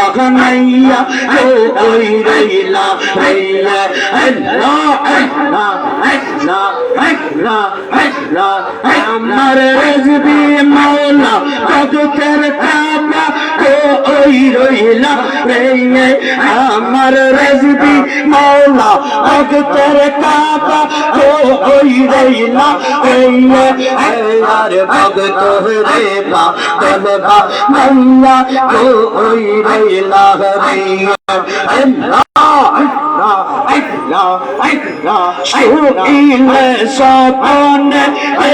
غنيا قوي ليلى ليلى علا علا علا علا علا عمر رزبي مولا قد ترتاح প্রেমে আমার রজবি মৌলা ভক্তের কাপা ও ওই রইলা প্রেমে আর ভক্ত রেবা তলবা মল্লা ও ওই রইলা রে। সপনে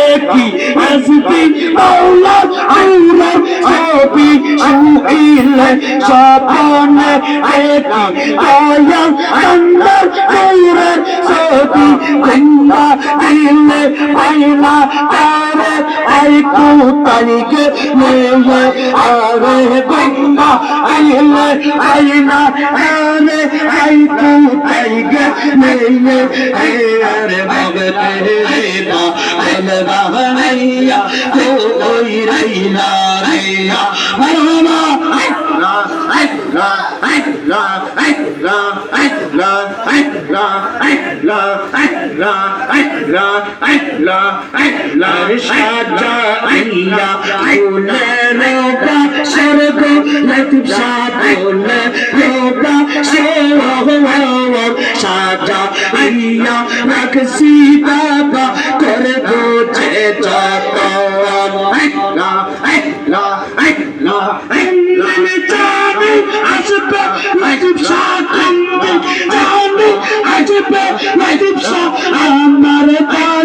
একই আসতি মৌলার আউলার ছবি শুইলে সপনে একই দয়াল আন্দার আউলার ছবি জিন্দা দিলে পাইলা তারে আইকু তাইকে মেয়ে আরে গঙ্গা আইলে আইনা আরে পাই তু তাই গেলে আরে বাবে রে বা আলে বাবা নাইয়া ও ওই রাইনা রাইয়া মারহামা সর্ব লতিফ সাদ রোবা সে রাখছি বাবা করে বোঝে যত আসবে আসবে আসবে আসবে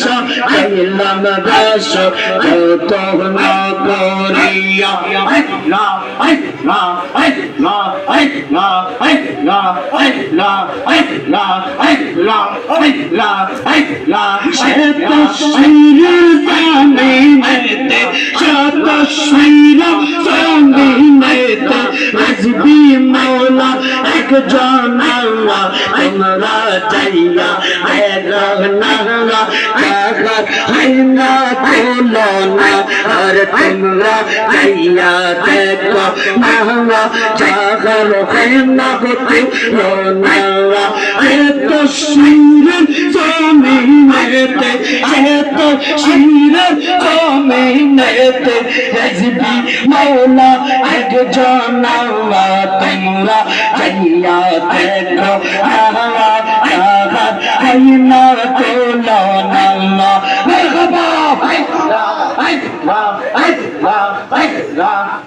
ঈশা আইলাম বাস কত না করিয়া আল্লাহ আল্লাহ আল্লাহ আল্লাহ আল্লাহ আল্লাহ আল্লাহ আল্লাহ আল্লাহ আল্লাহ শত শির জামিনেতে শত শির জামিনেতে রাজবি মাওলা এক জানালা তোমরা চাইয়া না আবার আইনা তোলো না আর তোমরা যাইয়া দেখো মাহলা জাগাল আইনা গতি না এত সুন্দর জমিনেতে এত সুন্দর জমিনেতে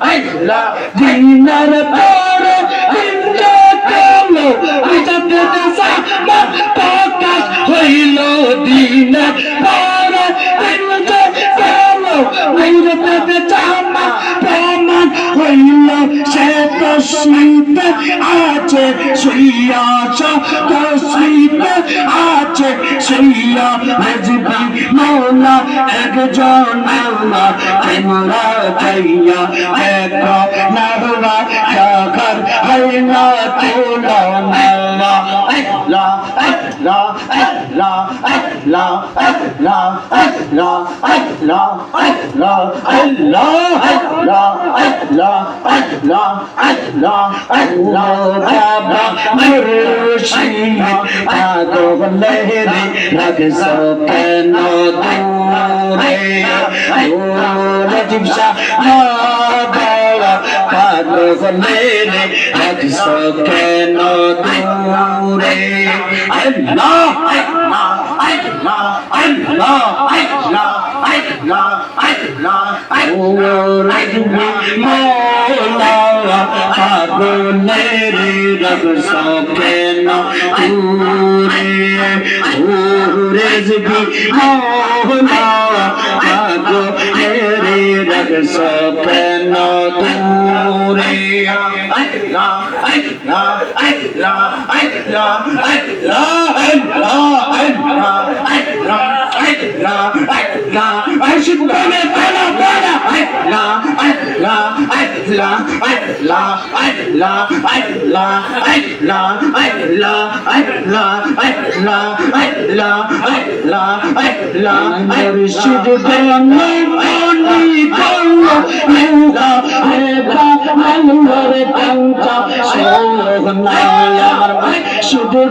আল্লাহ দিনার পরে ইন্দ্র কালো আজাদ সামা প্রকাশ হইল দিনার পরে ইন্দ্র কালো আজাদ সামা প্রমাণ হইল সে তসমিত আছে শুইয়াছ তসমিত আছে সেইয়া হাজবি মৌলা একজন মৌলা তোমরা চাইয়া এক নাহরা চাকর হয় না তোলা। আল্লাহ আল্লাহ আল্লাহ আল্লাহ আল্লাহ আল্লাহ আল্লাহ আল্লাহ আল্লাহ আল্লাহ আল্লাহ আল্লাহ আল্লাহ বাবা মুর্শিদ আগো লহরি রাগ কেন দূরে দূরে জিবসা বড় পাগো লহরি রাগ কেন দূরে আল্লাহ আল্লাহ আল্লাহ আল্লাহ আল্লাহ আল্লাহ আল্লাহ আল্লাহ মৌলা পাগলের রব সকেন তুরে রেজবি মৌলা পাগলের রব সকেন মুর্শিদ গনি গনি করল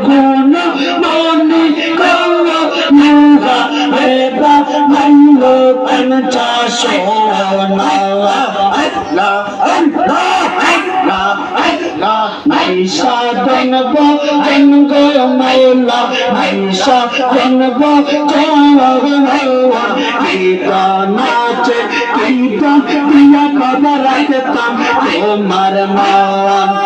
করল মাইশা দনব দনগ মৌলা মাইশা দনব জগমৌলা পিতা নাচে পিতা প্রিয়া খবর রাখতাম তোমার মান